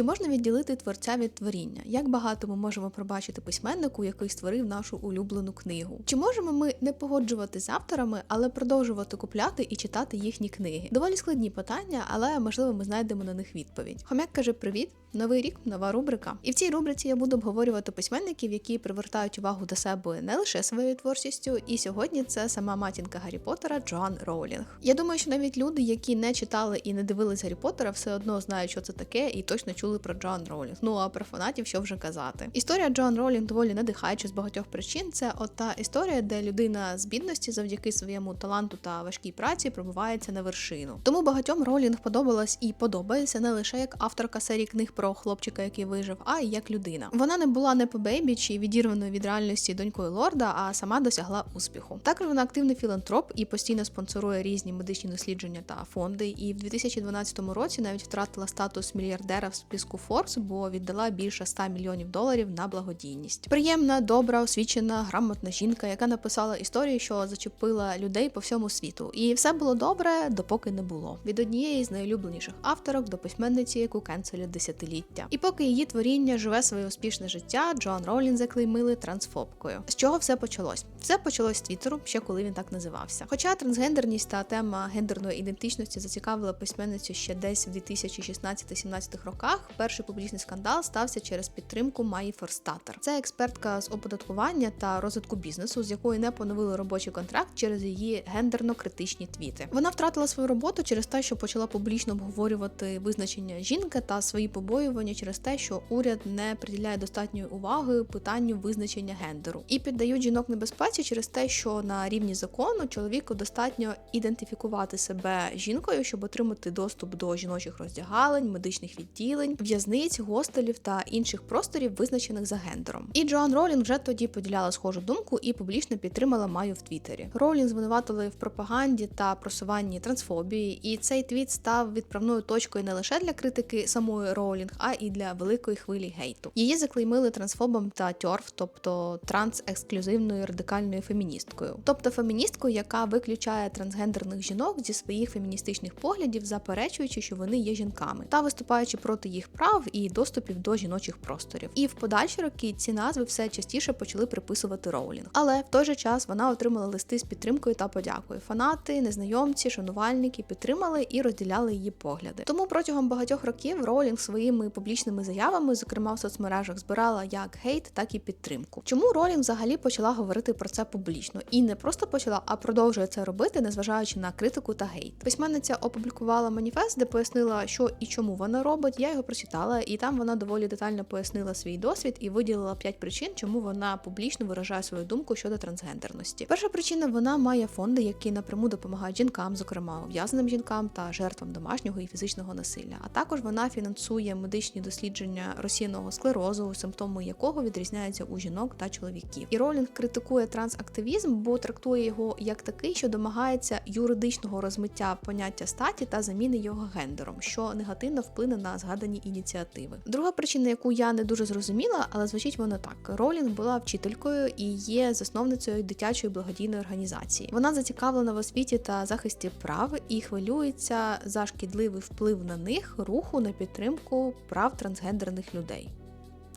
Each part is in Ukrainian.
Чи можна відділити творця від творіння? Як багато ми можемо пробачити письменнику, який створив нашу улюблену книгу? Чи можемо ми не погоджувати з авторами, але продовжувати купляти і читати їхні книги? Доволі складні питання, але можливо ми знайдемо на них відповідь. Хомяк каже: Привіт! Новий рік, нова рубрика. І в цій рубриці я буду обговорювати письменників, які привертають увагу до себе не лише своєю творчістю. І сьогодні це сама матінка Гаррі Поттера Джоан Роулінг. Я думаю, що навіть люди, які не читали і не дивились Гаррі Поттера, все одно знають, що це таке, і точно чули про Джоан Роулінг. Ну а про фанатів що вже казати. Історія Джоан Роулінг доволі надихаюча з багатьох причин. Це от та історія, де людина з бідності завдяки своєму таланту та важкій праці пробувається на вершину. Тому багатьом Роулінг подобалась і подобається не лише як авторка серії книг про хлопчика, який вижив, а як людина. Вона не була не по бейбі чи відірваною від реальності донькою лорда, а сама досягла успіху. Також вона активний філантроп і постійно спонсорує різні медичні дослідження та фонди. І в 2012 році навіть втратила статус мільярдера в списку Forbes, бо віддала більше 100 мільйонів доларів на благодійність. Приємна, добра, освічена, грамотна жінка, яка написала історію, що зачепила людей по всьому світу. І все було добре, допоки не було. Від однієї з найулюбленіших авторок до письменниці, яку кенселять десятиліття. І поки її творіння живе своє успішне життя, Джоан Роулін заклеймили трансфобкою. З чого все почалось? Все почалось з Твіттеру, ще коли він так називався. Хоча трансгендерність та тема гендерної ідентичності зацікавила письменницю ще десь в 2016-17 роках. Перший публічний скандал стався через підтримку Майї Форстатер. Це експертка з оподаткування та розвитку бізнесу, з якої не поновили робочий контракт через її гендерно-критичні твіти. Вона втратила свою роботу через те, що почала публічно обговорювати визначення жінки та свої побоювання через те, що уряд не приділяє достатньої уваги питанню визначення гендеру, і піддають жінок небезпеці через те, що на рівні закону чоловіку достатньо ідентифікувати себе жінкою, щоб отримати доступ до жіночих роздягалень, медичних відділень, в'язниць, гостелів та інших просторів, визначених за гендером. І Джоан Ролін вже тоді поділяла схожу думку і публічно підтримала Маю в Твіттері. Ролін звинуватили в пропаганді та просуванні трансфобії, і цей твіт став відправною точкою не лише для критики самої Роулінг, а і для великої хвилі гейту. Її заклеймили трансфобом та тьорф, тобто трансексклюзивною радикальною феміністкою, тобто феміністкою, яка виключає трансгендерних жінок зі своїх феміністичних поглядів, заперечуючи, що вони є жінками, та виступаючи проти їх прав і доступів до жіночих просторів. І в подальші роки ці назви все частіше почали приписувати Роулінг. Але в той же час вона отримала листи з підтримкою та подякою. Фанати, незнайомці, шанувальники підтримали і розділяли її погляди. Тому протягом багатьох років Роулінг своїми публічними заявами, зокрема в соцмережах, збирала як гейт, так і підтримку. Чому Ролінг взагалі почала говорити про це публічно? І не просто почала, а продовжує це робити, незважаючи на критику та гейт. Письменниця опублікувала маніфест, де пояснила, що і чому вона робить. Я його прочитала, і там вона доволі детально пояснила свій досвід і виділила п'ять причин, чому вона публічно виражає свою думку щодо трансгендерності. Перша причина вона має фонди, які напряму допомагають жінкам, зокрема ув'язненим жінкам та жертвам домашнього і фізичного насилля. А також вона фінансує медичні дослідження розсіяного склерозу, симптоми якого відрізняються у жінок та чоловіків. І Ролінг критикує трансактивізм, бо трактує його як такий, що домагається юридичного розмиття поняття статі та заміни його гендером, що негативно вплине на згадані ініціативи. Друга причина, яку я не дуже зрозуміла, але звучить вона так: Ролінг була вчителькою і є засновницею дитячої благодійної організації. Вона зацікавлена в освіті та захисті прав і хвилюється за шкідливий вплив на них руху на підтримку прав трансгендерних людей.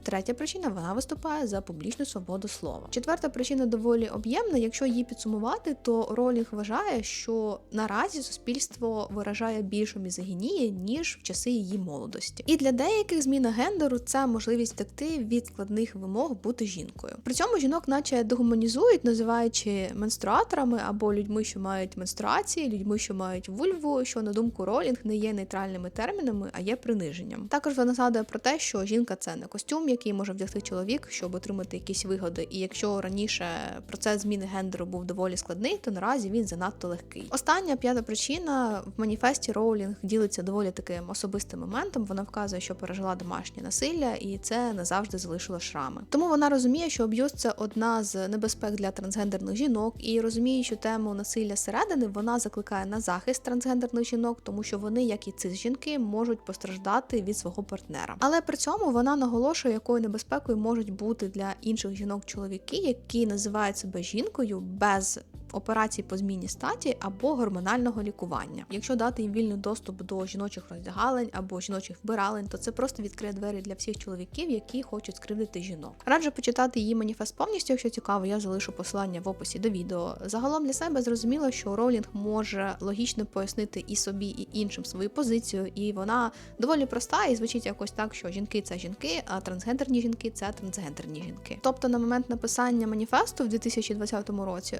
Третя причина вона виступає за публічну свободу слова. Четверта причина доволі об'ємна. Якщо її підсумувати, то Ролінг вважає, що наразі суспільство виражає більшу мізогінії, ніж в часи її молодості. І для деяких зміна гендеру це можливість втекти від складних вимог бути жінкою. При цьому жінок, наче дегуманізують, називаючи менструаторами або людьми, що мають менструації, людьми, що мають вульву, що на думку Ролінг не є нейтральними термінами, а є приниженням. Також вона згадує про те, що жінка це не костюм який може вдягти чоловік, щоб отримати якісь вигоди. І якщо раніше процес зміни гендеру був доволі складний, то наразі він занадто легкий. Остання п'ята причина в маніфесті Роулінг ділиться доволі таким особистим моментом. Вона вказує, що пережила домашнє насилля, і це назавжди залишило шрами. Тому вона розуміє, що аб'юз – це одна з небезпек для трансгендерних жінок, і розуміє, що тему насилля середини вона закликає на захист трансгендерних жінок, тому що вони, як і ці жінки, можуть постраждати від свого партнера. Але при цьому вона наголошує, якою небезпекою можуть бути для інших жінок чоловіки, які називають себе жінкою без операцій по зміні статі або гормонального лікування. Якщо дати їм вільний доступ до жіночих роздягалень або жіночих вбиралень, то це просто відкриє двері для всіх чоловіків, які хочуть скривдити жінок. Раджу почитати її маніфест повністю, якщо цікаво, я залишу посилання в описі до відео. Загалом для себе зрозуміло, що Ролінг може логічно пояснити і собі, і іншим свою позицію, і вона доволі проста і звучить якось так, що жінки це жінки, а трансгендерні жінки це трансгендерні жінки. Тобто на момент написання маніфесту в 2020 році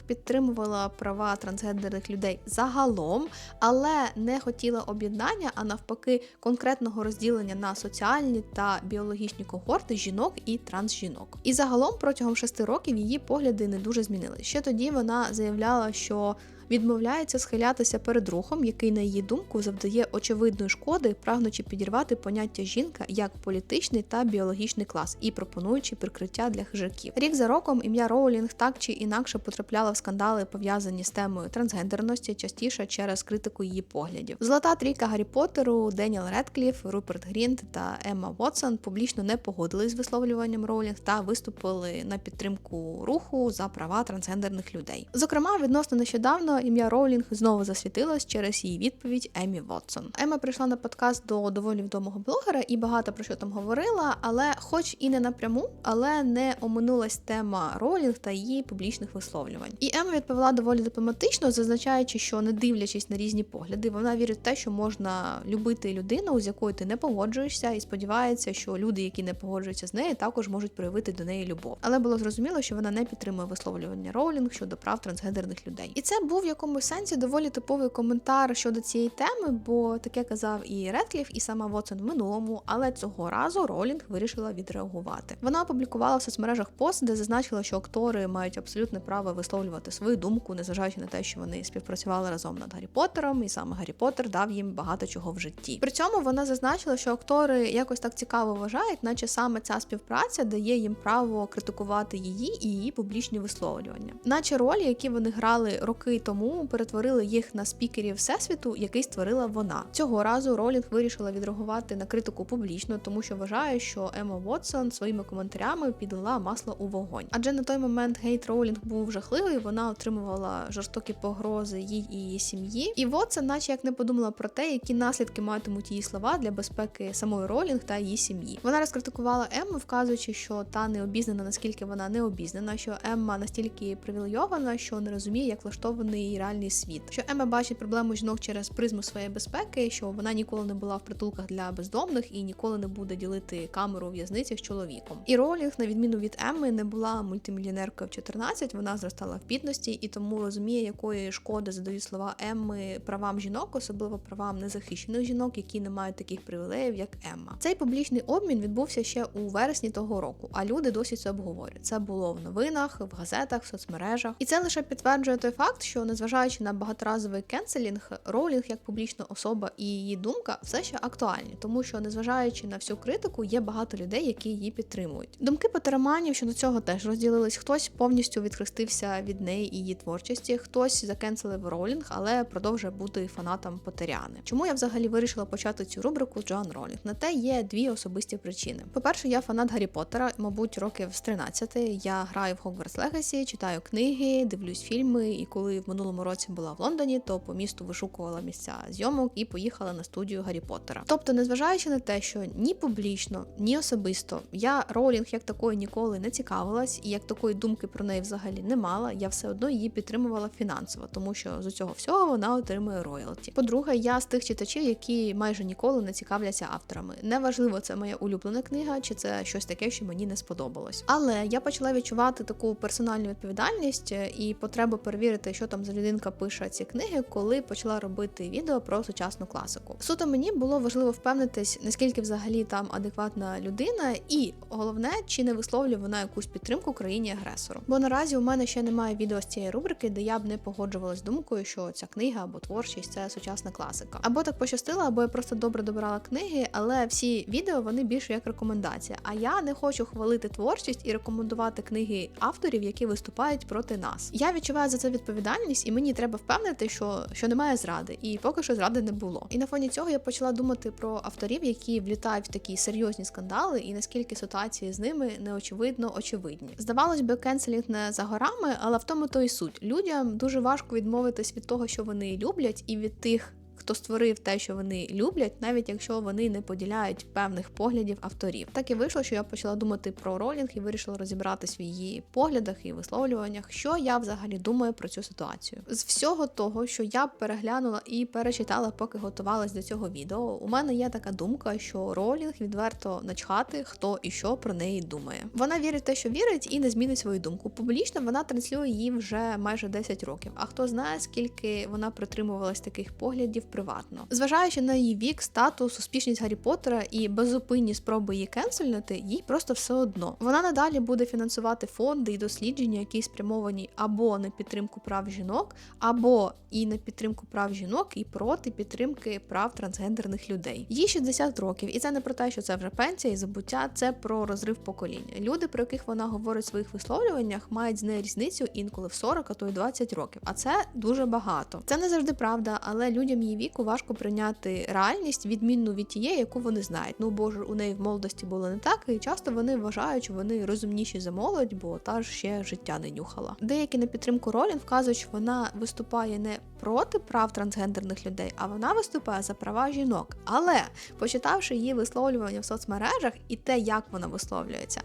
Ролінг підтримувала права трансгендерних людей загалом, але не хотіла об'єднання, а навпаки, конкретного розділення на соціальні та біологічні когорти жінок і трансжінок. І загалом протягом шести років її погляди не дуже змінили. Ще тоді вона заявляла, що відмовляється схилятися перед рухом, який, на її думку, завдає очевидної шкоди, прагнучи підірвати поняття жінка як політичний та біологічний клас і пропонуючи прикриття для хижаків. Рік за роком ім'я Роулінг так чи інакше потрапляла в скандали, пов'язані з темою трансгендерності, частіше через критику її поглядів. Золота трійка Гаррі Поттеру, Деніел Редкліф, Руперт Грінт та Емма Вотсон публічно не погодились з висловлюванням Роулінг та виступили на підтримку руху за права трансгендерних людей. Зокрема, відносно нещодавно ім'я Роулінг знову засвітилось через її відповідь Емі Вотсон. Ема прийшла на подкаст до доволі відомого блогера і багато про що там говорила, але, хоч і не напряму, але не оминулась тема Роулінг та її публічних висловлювань. І Ема відповіла доволі дипломатично, зазначаючи, що не дивлячись на різні погляди, вона вірить в те, що можна любити людину, з якою ти не погоджуєшся, і сподівається, що люди, які не погоджуються з нею, також можуть проявити до неї любов. Але було зрозуміло, що вона не підтримує висловлювання Роулінг щодо прав трансгендерних людей. І це був якомусь сенсі доволі типовий коментар щодо цієї теми, бо таке казав і Редкліф, і сама Вотсон в минулому, але цього разу Ролінг вирішила відреагувати. Вона опублікувала в соцмережах пост, де зазначила, що актори мають абсолютне право висловлювати свою думку, незважаючи на те, що вони співпрацювали разом над Гаррі Поттером, і саме Гаррі Поттер дав їм багато чого в житті. При цьому вона зазначила, що актори якось так цікаво вважають, наче саме ця співпраця дає їм право критикувати її і її публічні висловлювання, наче ролі, які вони грали роки тому перетворили їх на спікерів всесвіту, який створила вона. Цього разу Ролінг вирішила відреагувати на критику публічно, тому що вважає, що Ема Вотсон своїми коментарями підлила масло у вогонь. Адже на той момент гейт Роулінг був жахливий. Вона отримувала жорстокі погрози їй і її сім'ї. І Вотсон наче як не подумала про те, які наслідки матимуть її слова для безпеки самої Ролінг та її сім'ї. Вона розкритикувала Емму, вказуючи, що та не обізнана, наскільки вона не обізнана, що Емма настільки привілейована, що не розуміє, як влаштований реальний світ. Що Ема бачить проблему жінок через призму своєї безпеки, що вона ніколи не була в притулках для бездомних і ніколи не буде ділити камеру у в'язниці з чоловіком. І Ролінг, на відміну від Емми, не була мультимільйонеркою в 14, вона зростала в бідності і тому розуміє, якої шкоди задають слова Емми правам жінок, особливо правам незахищених жінок, які не мають таких привілеїв, як Емма. Цей публічний обмін відбувся ще у вересні того року, а люди досі це обговорюють. Це було в новинах, в газетах, в соцмережах, і це лише підтверджує той факт, що незважаючи на багаторазовий кенселінг, Роулінг як публічна особа і її думка все ще актуальні, тому що, незважаючи на всю критику, є багато людей, які її підтримують. Думки потераманів щодо цього теж розділились. Хтось повністю відхрестився від неї і її творчості, хтось закенселив Роулінг, але продовжує бути фанатом Потеряни. Чому я взагалі вирішила почати цю рубрику Джоан Ролінг? На те є дві особисті причини. По-перше, я фанат Гаррі Поттера, мабуть, років з 13. Я граю в Хогвартс Легасі, читаю книги, дивлюсь фільми, і коли в минулому році була в Лондоні, то по місту вишукувала місця зйомок і поїхала на студію Гаррі Поттера. Тобто, незважаючи на те, що ні публічно, ні особисто я Роулінг як такої ніколи не цікавилась, і як такої думки про неї взагалі не мала, я все одно її підтримувала фінансово, тому що з цього всього вона отримує роялті. По-друге, я з тих читачів, які майже ніколи не цікавляться авторами. Неважливо, це моя улюблена книга, чи це щось таке, що мені не сподобалось. Але я почала відчувати таку персональну відповідальність і потребу перевірити, що там за людинка пише ці книги, коли почала робити відео про сучасну класику. Суто мені було важливо впевнитись, наскільки взагалі там адекватна людина, і головне, чи не висловлює вона якусь підтримку країні агресору. Бо наразі у мене ще немає відео з цієї рубрики, де я б не погоджувалась з думкою, що ця книга або творчість це сучасна класика. Або так пощастило, або я просто добре добирала книги, але всі відео вони більше як рекомендація. А я не хочу хвалити творчість і рекомендувати книги авторів, які виступають проти нас. Я відчуваю за це відповідальність кудись, і мені треба впевнити, що, що немає зради, і поки що зради не було. І на фоні цього я почала думати про авторів, які влітають в такі серйозні скандали, і наскільки ситуації з ними неочевидно очевидні. Здавалось би, кенселінг не за горами, але в тому то і суть. Людям дуже важко відмовитись від того, що вони люблять, і від тих хто створив те, що вони люблять, навіть якщо вони не поділяють певних поглядів авторів. Так і вийшло, що я почала думати про ролінг і вирішила розібратись в її поглядах і висловлюваннях, що я взагалі думаю про цю ситуацію. З всього того, що я переглянула і перечитала, поки готувалась до цього відео, у мене є така думка, що ролінг відверто начхати, хто і що про неї думає. Вона вірить в те, що вірить, і не змінить свою думку. Публічно вона транслює її вже майже 10 років. А хто знає, скільки вона притримувалась таких поглядів приватно. Зважаючи на її вік, статус, успішність Гаррі Поттера і безупинні спроби її кенсельнути, їй просто все одно. Вона надалі буде фінансувати фонди і дослідження, які спрямовані або на підтримку прав жінок, або і на підтримку прав жінок, і проти підтримки прав трансгендерних людей. Їй 60 років, і це не про те, що це вже пенсія і забуття, це про розрив покоління. Люди, про яких вона говорить в своїх висловлюваннях, мають з нею різницю інколи в 40, а то й 20 років. А це дуже багато. Це не завжди правда, але людям її віку важко прийняти реальність, відмінну від тієї, яку вони знають. Ну бо ж у неї в молодості було не так, і часто вони вважають, що вони розумніші за молодь, бо та ж ще життя не нюхала. Деякі на підтримку Ролін вказують, що вона виступає не проти прав трансгендерних людей, а вона виступає за права жінок. Але почитавши її висловлювання в соцмережах і те, як вона висловлюється.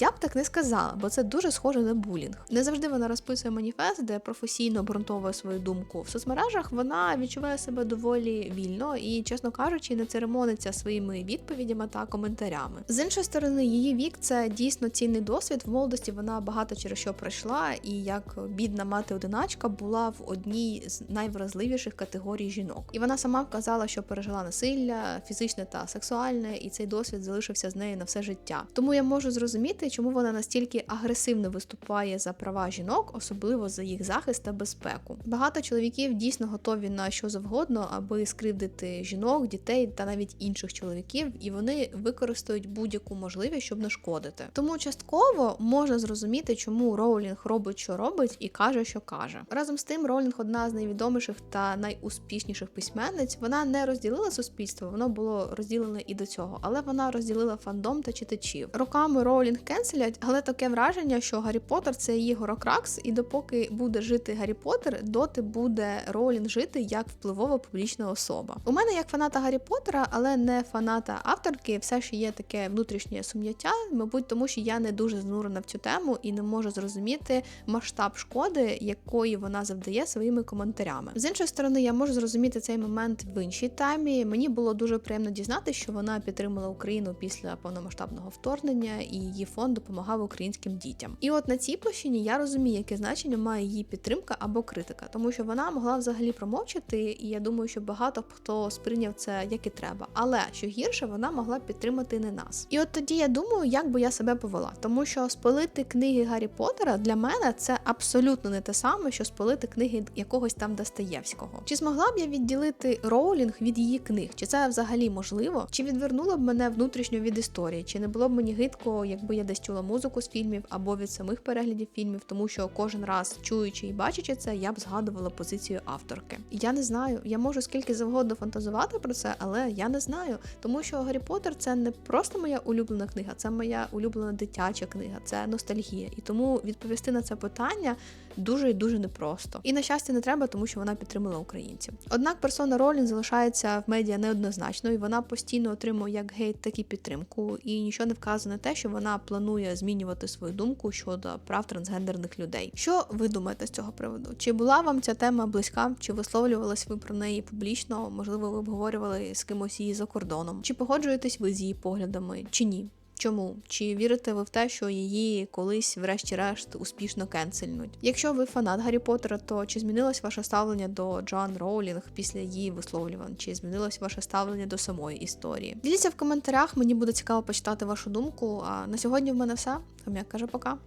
Я б так не сказала, бо це дуже схоже на булінг. Не завжди вона розписує маніфест, де професійно обґрунтовує свою думку. В соцмережах вона відчуває себе доволі вільно і, чесно кажучи, не церемониться своїми відповідями та коментарями. З іншої сторони, її вік це дійсно цінний досвід. В молодості вона багато через що пройшла, і як бідна мати-одиначка була в одній з найвразливіших категорій жінок. І вона сама вказала, що пережила насилля, фізичне та сексуальне, і цей досвід залишився з нею на все життя. Тому я можу зрозуміти, чому вона настільки агресивно виступає за права жінок, особливо за їх захист та безпеку. Багато чоловіків дійсно готові на що завгодно, аби скривдити жінок, дітей та навіть інших чоловіків, і вони використають будь-яку можливість, щоб нашкодити. Тому частково можна зрозуміти, чому Роулінг робить, що робить, і каже, що каже. Разом з тим, Роулінг одна з найвідоміших та найуспішніших письменниць. Вона не розділила суспільство, воно було розділене і до цього, але вона розділила фандом та читачів. Роками Роулінг кенселять, але таке враження, що Гаррі Поттер – це її горокракс, і допоки буде жити Гаррі Поттер, доти буде Роулінг жити як впливова публічна особа. У мене як фаната Гаррі Поттера, але не фаната авторки, все ж є таке внутрішнє сум'яття, мабуть, тому що я не дуже знурена в цю тему і не можу зрозуміти масштаб шкоди, якої вона завдає своїми коментарями. З іншої сторони, я можу зрозуміти цей момент в іншій темі. Мені було дуже приємно дізнатися, що вона підтримала Україну після повномасштабного вторгнення і її фонд допомагав українським дітям. І от на цій площині я розумію, яке значення має її підтримка або критика, тому що вона могла взагалі промовчати, і я думаю, що багато хто сприйняв це як і треба. Але що гірше, вона могла підтримати не нас. І от тоді я думаю, як би я себе повела, тому що спалити книги Гаррі Поттера для мене це абсолютно не те саме, що спалити книги якогось там Достоєвського. Чи змогла б я відділити Роулінг від її книг? Чи це взагалі можливо? Чи відвернула б мене внутрішньо від історії? Чи не було б мені гидко, якби я десь чула музику з фільмів або від самих переглядів фільмів, тому що кожен раз чуючи і бачачи це, я б згадувала позицію авторки. Я не знаю, я можу скільки завгодно фантазувати про це, але я не знаю, тому що Гаррі Поттер це не просто моя улюблена книга, це моя улюблена дитяча книга, це ностальгія. І тому відповісти на це питання дуже і дуже непросто. І на щастя не треба, тому що вона підтримала українців. Однак персона Ролін залишається в медіа неоднозначно, і вона постійно отримує як гейт, так і підтримку. І нічого не вказано на те, що вона планує змінювати свою думку щодо прав трансгендерних людей. Що ви думаєте з цього приводу? Чи була вам ця тема близька? Чи висловлювалась ви про неї публічно? Можливо, ви обговорювали з кимось її за кордоном? Чи погоджуєтесь ви з її поглядами, чи ні? Чому? Чи вірите ви в те, що її колись, врешті-решт, успішно кенсельнуть? Якщо ви фанат Гаррі Поттера, то чи змінилось ваше ставлення до Джоан Роулінг після її висловлювань? Чи змінилось ваше ставлення до самої історії? Діліться в коментарях, мені буде цікаво почитати вашу думку. А на сьогодні в мене все. Хом'як каже пока.